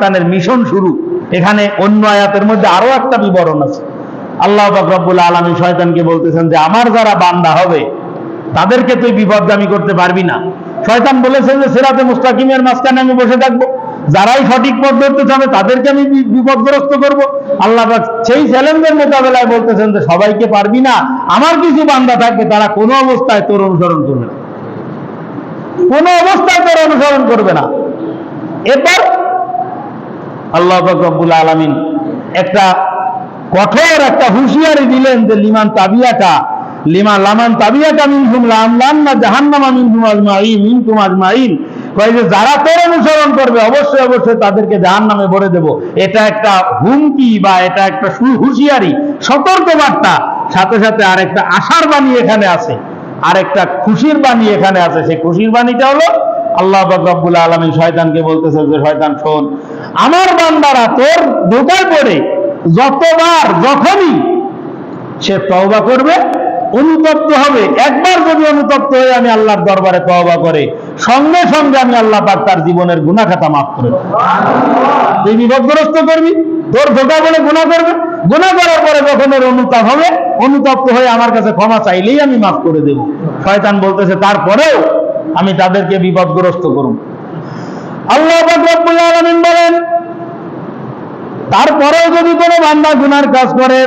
শয়তানের মিশন শুরু। এখানে অন্য আয়াতের মধ্যে আরও একটা বিবরণ আছে। আল্লাহ রব্বুল আলমী শয়তানকে বলতেছেন যে, আমার যারা বান্দা হবে, তাদেরকে তুই বিপদগামী করতে পারবি না। শয়তান বলেছেন যে, সেরাতে মুস্তাকিমের মাঝখানে আমি বসে থাকব। যারাই সঠিক পথ ধরতে চাবে, তাদেরকে আমি বিপদগ্রস্ত করব। আল্লাহ সেই চ্যালেঞ্জের মোকাবেলায় বলতেছেন যে, সবাইকে পারবি না। আমার কিছু বান্দা থাকবে, তারা কোনো অবস্থায় তোর অনুসরণ করবে না। কোনো অবস্থায় তোর অনুসরণ করবে না। এরপর আল্লাহ রব্বুল আলামিন একটা কঠোর একটা হুঁশিয়ারি দিলেন যে, লিমান তাবিয়াটা লিমা লামান তাবিয়াকা মিনহুম লামলান্না জাহান্নামা মিনহুম আজমাইন মিনকুম আজমাইন কয় যে যারা তোর অনুসরণ করবে, অবশ্যই অবশ্যই তাদেরকে জাহান্নামে ভরে দেব। এটা একটা হুমকি বা এটা একটা সু- হুঁশিয়ারি সতর্ক বার্তা সাথে সাথে আর একটা আশার বাণী এখানে আছে আর একটা খুশির বাণী এখানে আছে। সেই খুশির বাণীটা হলো আল্লাহ রব্বুল আলামিন শয়তানকে বলতেছে যে, শয়তান, শোন, আমার বান্দারা তোর ধোকায় পড়ে। যতবার যখনই সে তওবা করবে, অনুতপ্ত হবে। একবার যদি অনুতপ্ত হয়ে আমি আল্লাহর দরবারে তওবা করে, সঙ্গে সঙ্গে আমি আল্লাহ পাক তার জীবনের গুনাহ খাতা মাফ করে। তুই বিপদগ্রস্ত করবি, তোর ধোকা বলে গুনাহ করবে। গুনাহ করার পরে যখন ওর অনুতাপ হবে, অনুতপ্ত হয়ে আমার কাছে ক্ষমা চাইলেই আমি মাফ করে দেব। শয়তান বলতেছে, তারপরেও আমি তাদেরকে বিপদগ্রস্ত করব আল্লাহ আলমিন বলেন, তারপরেও যদি কোনো বান্দা গুনার কাজ করে,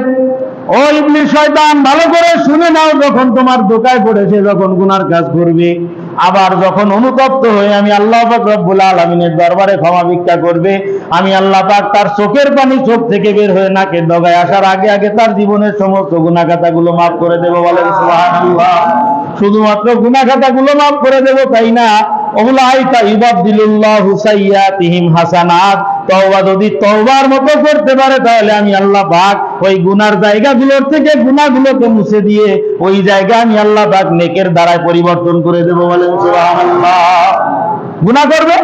ও ইবলিস শয়তান, ভালো করে শুনে নাও যখন তোমার দোকায় পড়েছে যখন গুনার কাজ করবে। আবার যখন অনুতপ্ত হয়ে আমি আল্লাহ রব্বুল আলমিনের দরবারে ক্ষমা ভিক্ষা করবে, আমি আল্লাহ পাক তার চোখের পানি চোখ থেকে বের হয়ে নাকে ডগায় আসার আগে আগে তার জীবনের সমস্ত গুনাখাতাগুলো মাফ করে দেবো বলেন শুধুমাত্র শুধুমাত্র গুনাখাতাগুলো মাফ করে দেবো তাই না? ওগুলাইকা ইবাদদিলুল্লাহু সাইয়্যাতিহিম হাসানাত। তওবা যদি তওবার মতো করতে পারে, তাহলে আমি আল্লাহ পাক ওই গুনার জায়গাগুলোর থেকে মুছে দিয়ে ওই জায়গা আমি আল্লাহ পাক নেকের দ্বারায় পরিবর্তন করে দেব বলেন সুবহানাল্লাহ। গুনাহ করবে?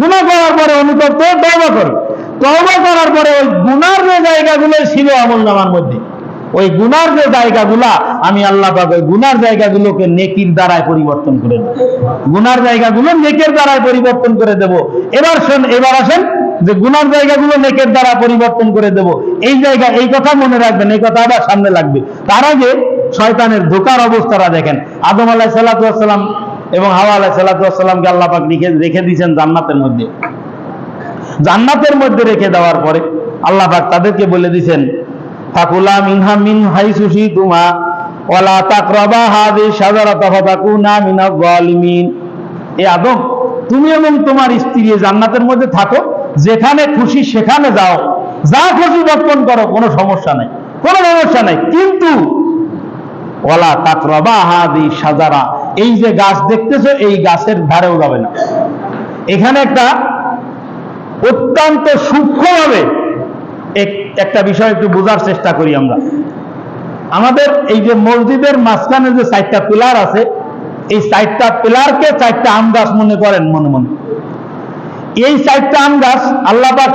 গুনাহ করার পরে অনুতপ্ত তওবা করবে। তওবা করার পরে ওই গুনার যে জায়গাগুলো ছিল আমল নামার মধ্যে ওই গুনার যে জায়গাগুলা, আমি আল্লাহ পাক ওই গুনার জায়গাগুলোকে নেকির দ্বারায় পরিবর্তন করে দেব। গুনার জায়গাগুলো নেকের দ্বারায় পরিবর্তন করে দেব। এবার শোন, এবার আসেন, যে গুনার জায়গাগুলো নেকের দ্বারা পরিবর্তন করে দেব। এই জায়গা, এই কথা মনে রাখবেন, এই কথা আবার সামনে লাগবে। তার আগে শয়তানের ধোকার অবস্থাটা দেখেন। আদম আলাহ সাল্লাম এবং হাওয়া আলাহ সাল্লাহামকে আল্লাহ পাক রেখে রেখে দিয়েছেন জান্নাতের মধ্যে। জান্নাতের মধ্যে রেখে দেওয়ার পরে আল্লাহ পাক তাদেরকে বলে দিয়েছেন ফাকুলা মিনহা মিন হাইসুসি তুমা জালিমিন এ আদম, তুমি এবং তোমার স্ত্রী জান্নাতের মধ্যে থাকো, যেখানে খুশি সেখানে যাও। যা খুশি করো, কোনো সমস্যা নাই, কোনো সমস্যা নাই। কিন্তু তাকরাবা হাদি শাজারা, এই যে গাছ দেখতেছো, এই গাছের ধারেও যাবে না। এখানে একটা অত্যন্ত সূক্ষ্মভাবে এক- একটা বিষয় একটু বোঝার চেষ্টা করি আমরা। আমাদের এই যে মসজিদের মাঝখানে যে চারটা পিলার আছে, এই চারটা পিলারকে চারটা আম গাছ মনে করেন মনে মনে। এই চারটা আম গাছ আল্লাহ পাক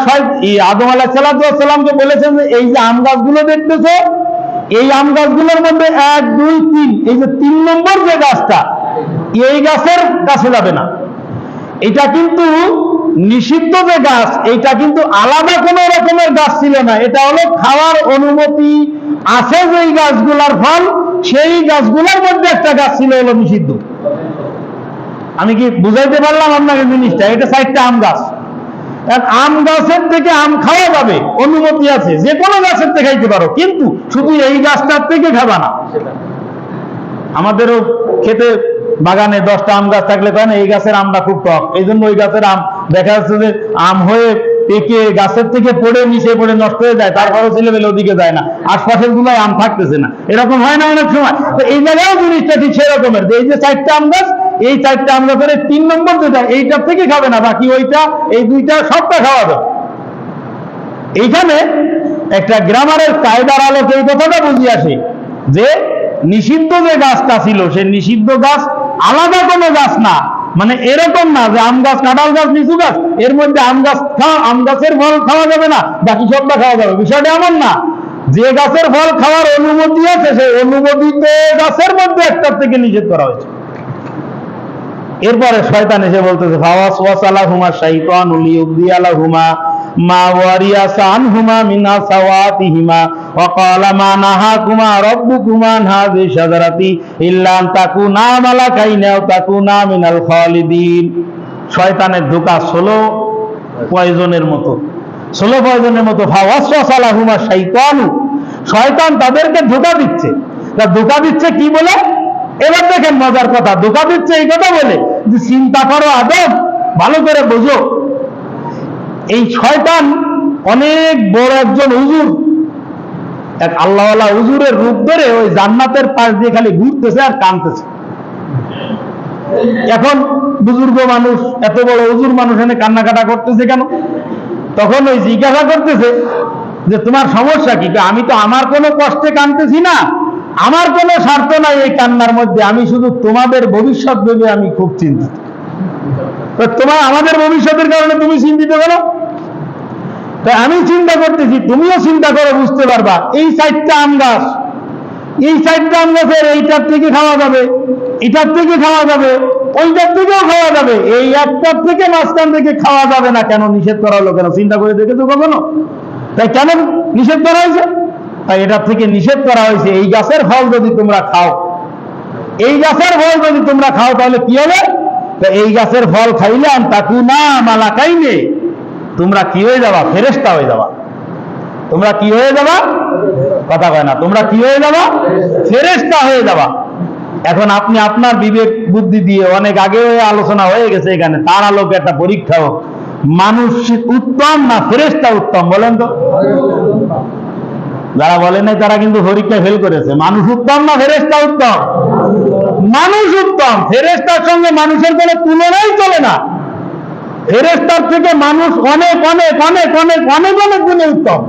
আদম আলাহ সাল্লামকে বলেছেন যে, এই যে আম গাছগুলো দেখতেছো, এই আম গাছগুলোর মধ্যে এক, দুই, তিন, এই যে তিন নম্বর যে গাছটা, এই গাছের কাছে যাবে না। এটা কিন্তু নিষিদ্ধ যে গাছ, এটা কিন্তু আলাদা কোন রকমের গাছ ছিল না। এটা হলো খাওয়ার অনুমতি আছে যেই গাছগুলার ফল, সেই গাছগুলোর মধ্যে একটা গাছ ছিল হলো নিষিদ্ধ। আমি কি বুঝাইতে পারলাম আপনাকে জিনিসটা? এটা সাইডটা আম গাছ। আম গাছের থেকে আম খাওয়া যাবে, অনুমতি আছে। যে কোনো গাছের থেকে খাইতে পারো, কিন্তু শুধু এই গাছটার থেকে খাবা না। আমাদেরও খেতে বাগানে দশটা আম গাছ থাকলে তাই না, এই গাছের আমটা খুব টক, এই জন্য ওই গাছের আম দেখা যাচ্ছে যে আম হয়ে পেকে গাছের থেকে পড়ে নিচে পড়ে, নষ্ট হয়ে যায়, তারপরেও ছেলেমেলে ওদিকে যায় না। আশপাশের গুলোয় আম থাকতেছে না। এরকম হয় না অনেক সময়। তো এই জায়গায় জিনিসটা ঠিক সেরকমের যে এই যে চারটা আম গাছ, এই চারটা আম গাছের তিন নম্বর যেটা, এইটার থেকে খাবে না, বাকি ওইটা, এই দুইটা সবটা খাওয়া যাবে। এইখানে একটা গ্রামারের কায়দার আলোকে এই কথাটা বুঝি আসে যে নিষিদ্ধ যে গাছটা ছিল, সে নিষিদ্ধ গাছ আলাদা কোনো গাছ না। মানে এরকম না যে আম গাছ, কাঁঠাল গাছ, লিচু গাছ, এর মধ্যে আম গাছ খাওয়া আম গাছের ফল খাওয়া যাবে না, বাকি সবটা খাওয়া যাবে। বিষয়টা এমন না। যে গাছের ফল খাওয়ার অনুমতি আছে, সেই অনুমোদিত গাছের মধ্যে একটার থেকে নিষেধ করা হয়েছে। এরপরে শয়তান এসে বলতেছে ফাওয়াস ওয়াসালা হুমা শাইতান উলিউদ্দি আলা হুমা মা মা মিনাল শয়তানের ধোঁকা ষোলো পয়জনের মতো। ষোলো পয়জনের মতো। ফাওয়াসালাহুমা শাইতানু। শয়তান তাদেরকে ধোকা দিচ্ছে। তা ধোঁকা দিচ্ছে কি বলে? এবার দেখেন মজার কথা। ধোকা দিচ্ছে এই কথা বলে যে চিন্তা করো আদব ভালো করে বোঝো। এই শয়তান অনেক বড় একজন হুজুর। এক আল্লাহওয়ালা হুজুরের রূপ ধরে ওই জান্নাতের পাশ দিয়ে খালি ঘুরতেছে আর কানতেছে এখন বুজুর্গ মানুষ, এত বড় হুজুর মানুষ এনে কান্নাকাটা করতেছে কেন? তখন ওই জিজ্ঞাসা করতেছে যে, তোমার সমস্যা কি? আমি তো আমার কোনো কষ্টে কানতেছি না। আমার কোনো স্বার্থ নাই এই কান্নার মধ্যে। আমি শুধু তোমাদের ভবিষ্যৎ ভেবে আমি খুব চিন্তিত। তোমার আমাদের ভবিষ্যতের কারণে তুমি চিন্তিত করো তাই আমি চিন্তা করতেছি, তুমিও চিন্তা করো, বুঝতে পারবা। এই সাইডটা আম গাছ। এই সাইডটা আম গাছের এইটার থেকে খাওয়া যাবে, এটার থেকে খাওয়া যাবে, ওইটার থেকেও খাওয়া যাবে। এই একটার থেকে মাঝখান থেকে খাওয়া যাবে না কেন? নিষেধ করা হলো কেন? চিন্তা করে দেখেছ কখনো? তাই কেন নিষেধ করা হয়েছে? তাই এটার থেকে নিষেধ করা হয়েছে। এই গাছের ফল যদি তোমরা খাও, এই গাছের ফল যদি তোমরা খাও, তাহলে কি হবে? তো এই গাছের ফল খাইলাম, তাকু না মালা খাইলে তোমরা কি হয়ে যাবা? ফেরেস্তা হয়ে যাবা। তোমরা কি হয়ে যাবা? কথা কয় না, তোমরা কি হয়ে যাবা? ফেরেস্তা হয়ে যাবা। এখন আপনি আপনার বিবেক বুদ্ধি দিয়ে অনেক আগে আলোচনা হয়ে গেছে এখানে, তার আলোকে একটা পরীক্ষা হোক। মানুষ উত্তম না ফেরেস্তা উত্তম, বলেন তো? যারা বলেন নাই তারা কিন্তু পরীক্ষায় ফেল করেছে। মানুষ উত্তম না ফেরেস্তা উত্তম? উত্তম ফেরেস্তার সঙ্গে মানুষের কোনো তুলনাই চলে না। ফেরেস্তার থেকে মানুষ অনেক অনেক অনেক অনেক অনেক অনেক গুণে উত্তম।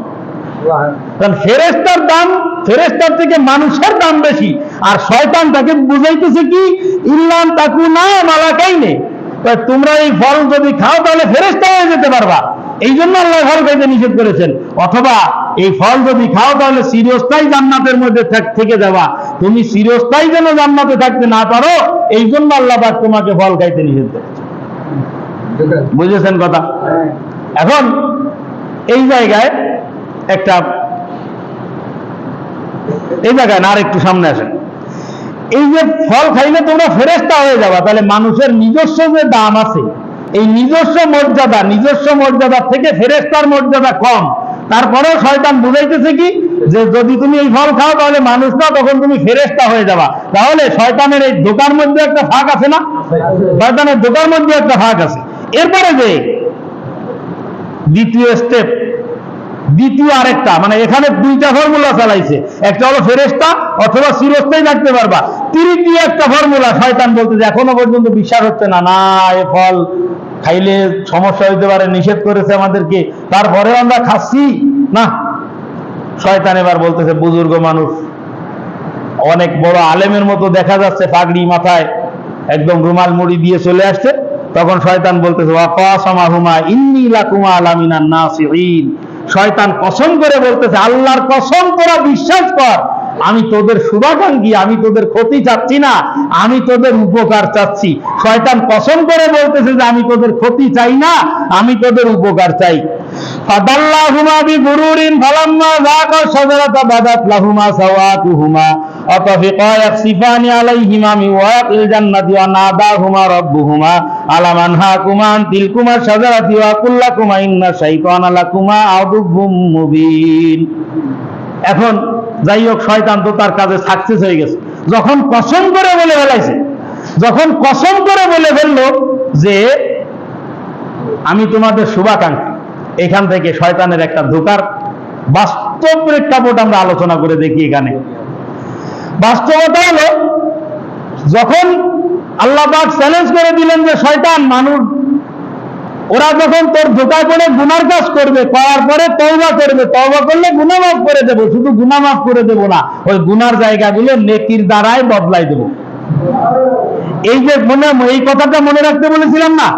কারণ ফেরেস্তার দাম ফেরেস্তার থেকে মানুষের দাম বেশি। আর শয়তান তাকে বুঝাইতেছে কি ইল্লাম তাকু না মালাকাই নেই তোমরা এই ফল যদি খাও তাহলে ফেরেস্তা হয়ে যেতে পারবা। এই জন্য আল্লাহ ফল খাইতে নিষেধ করেছেন। অথবা এই ফল যদি খাও তাহলে চিরস্থায়ী জান্নাতের মধ্যে থেকে যাবা। তুমি চিরস্থায়ী যেন জান্নাতে থাকতে না পারো এই জন্য আল্লাহ পাক তোমাকে ফল খাইতে নিষেধ করেছে বুঝেছেন কথা? এখন এই জায়গায় একটা এই জায়গায় না আর একটু সামনে আসেন। এই যে ফল খাইলে তোমরা ফেরেস্তা হয়ে যাবা, তাহলে মানুষের নিজস্ব যে দাম আছে এই নিজস্ব মর্যাদা নিজস্ব মর্যাদা থেকে ফেরেস্তার মর্যাদা কম। তারপরেও শয়তান বুঝাইতেছে কি? যে যদি তুমি এই ফল খাও, তাহলে মানুষ না, তখন তুমি ফেরেস্তা হয়ে যাবা। তাহলে শয়তানের এই দোকান মধ্যে একটা ফাঁক আছে না? শয়তানের দোকার মধ্যে একটা ফাঁক আছে। এরপরে যে দ্বিতীয় স্টেপ দ্বিতীয় আরেকটা মানে এখানে দুইটা ফর্মুলা চালাইছে। একটা হলো ফেরেস্তা অথবা চিরস্থায়ী থাকতে পারবা। তৃতীয় একটা ফর্মুলা শয়তান বলতে যে এখনও পর্যন্ত বিশ্বাস হচ্ছে না। না, এ ফল খাইলে সমস্যা হইতে পারে, নিষেধ করেছে আমাদেরকে। তারপরে আমরা খাচ্ছি। না, শয়তান এবার বলতেছে, বুজুর্গ মানুষ, অনেক বড় আলেমের মতো দেখা যাচ্ছে পাগড়ি মাথায়, একদম রুমাল মুড়ি দিয়ে চলে আসছে। তখন শয়তান বলতেছে ওয়াকাসামাহুমা ইন্নী লাকুমা আলামিনান নাসিরিন শয়তান কসম করে বলতেছে, আল্লাহর কসম তোরা বিশ্বাস কর, আমি তোদের শুভাকাঙ্ক্ষী, আমি তোদের ক্ষতি চাচ্ছি না, আমি তোদের উপকার চাচ্ছি। শয়তান কসম করে বলতেছে যে, আমি তোদের ক্ষতি চাই না, আমি তোদের উপকার চাই। ফাদাল্লাহুমা বিগুরুরিন ফালাম্মা যাকা শাজারাতা বাদাত লাহুমা সাওয়াতুহুমা। আলাইহিমা জান্নাতি ওয়া নাদাহুমা রাব্বুহুমা আন তিলকুমা শাজারাতি ওয়া কুল্লাকুমা ইন্না শাইতানা লাকুমা আদুব্বুম মুবিন। এখন যাই হোক শয়তান তো তার কাজে সাকসেস হয়ে গেছে। যখন কসম করে বলে ফেলাইছে, যখন কসম করে বলে ফেলল যে আমি তোমাদের শুভাকাঙ্ক্ষী, এখান থেকে শয়তানের একটা ধোকার বাস্তব প্রেক্ষাপট আমরা আলোচনা করে দেখি এখানে। বাস্তবতা হলো, যখন আল্লাহবাক চ্যালেঞ্জ করে দিলেন যে শয়তান, মানুষ, ওরা যখন তোর ধোকায় করে গুনার কাজ করবে, করার পরে তওবা করবে, তওবা করলে গুনামাফ করে দেবো, শুধু গুনামাফ করে দেবো না, ওই গুনার জায়গাগুলো নেকির দ্বারাই বদলাই দেবো। এই যে মনে, এই কথাটা মনে রাখতে বলেছিলাম না?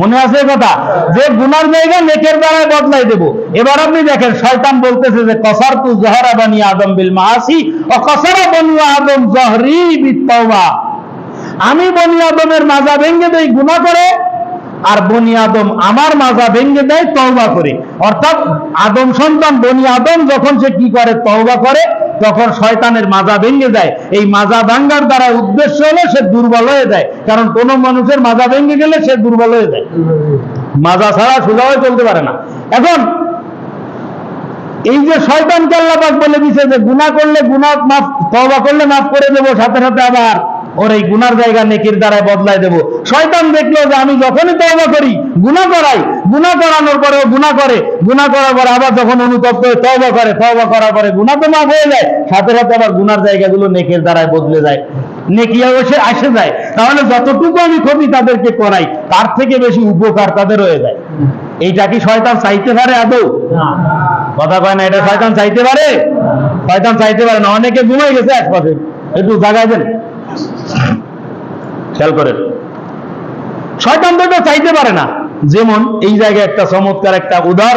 মনে আছে কথা? যে গুনার জায়গা নেকের দ্বারাই বদলাই দেব। এবার আপনি দেখেন, শয়তান বলতেছে যে কসার তু জহরা বানি আদম বিল মাসি ও কসারা বনু আদম জহরি বিত্তওবা। আমি বনি আদমের মাজা ভেঙ্গে দেই গুনাহ করে, আর বনি আদম আমার মাজা ভেঙে দেয় তওবা করে। অর্থাৎ আদম সন্তান বনি আদম, যখন সে কি করে? তওবা করে তখন শয়তানের মাজা ভেঙে যায়, এই মাজা ভাঙ্গার দ্বারা উদ্দেশ্য হলো সে দুর্বল হয়ে যায়। কারণ কোন মানুষের মাজা ভেঙে গেলে সে দুর্বল হয়ে যায়। মাজা ছাড়া সোজা হয়ে চলতে পারে না। এখন, এই যে শয়তানকে আল্লাহ বলে দিছে যে, গুনাহ করলে গুনাহ মাফ, তওবা করলে মাফ করে দেবো, সাথে সাথে আবার ওর এই গুনার জায়গা নেকির দ্বারায় বদলাই দেব। শয়তান দেখল যে আমি যখনই তওবা করি গুনাহ করাই। গুনাহ করানোর পরে ও গুনাহ করে। গুনাহ করার পরে আবার যখন অনুতপ্ত হয়ে তওবা করে তওবা করার পরে গুনাহ তো মাফ হয়ে যায়। সাথে সাথে আবার গুনার জায়গাগুলো নেকের দ্বারায় বদলে যায়। নেকি এসে আসে যায়। তাহলে যতটুকু আমি ক্ষতি তাদেরকে করাই তার থেকে বেশি উপকার তাদের হয়ে যায়। এইটা কি শয়তান চাইতে পারে আদৌ? কথা কয় না এটা শয়তান চাইতে পারে? শয়তান চাইতে পারে না। অনেকে ঘুমাই গেছে এক পাশে একটু জাগায় দেন। খেয়াল করেন। শয়তান তো চাইতে পারে না। যেমন এই জায়গায় একটা চমৎকার একটা উদাহরণ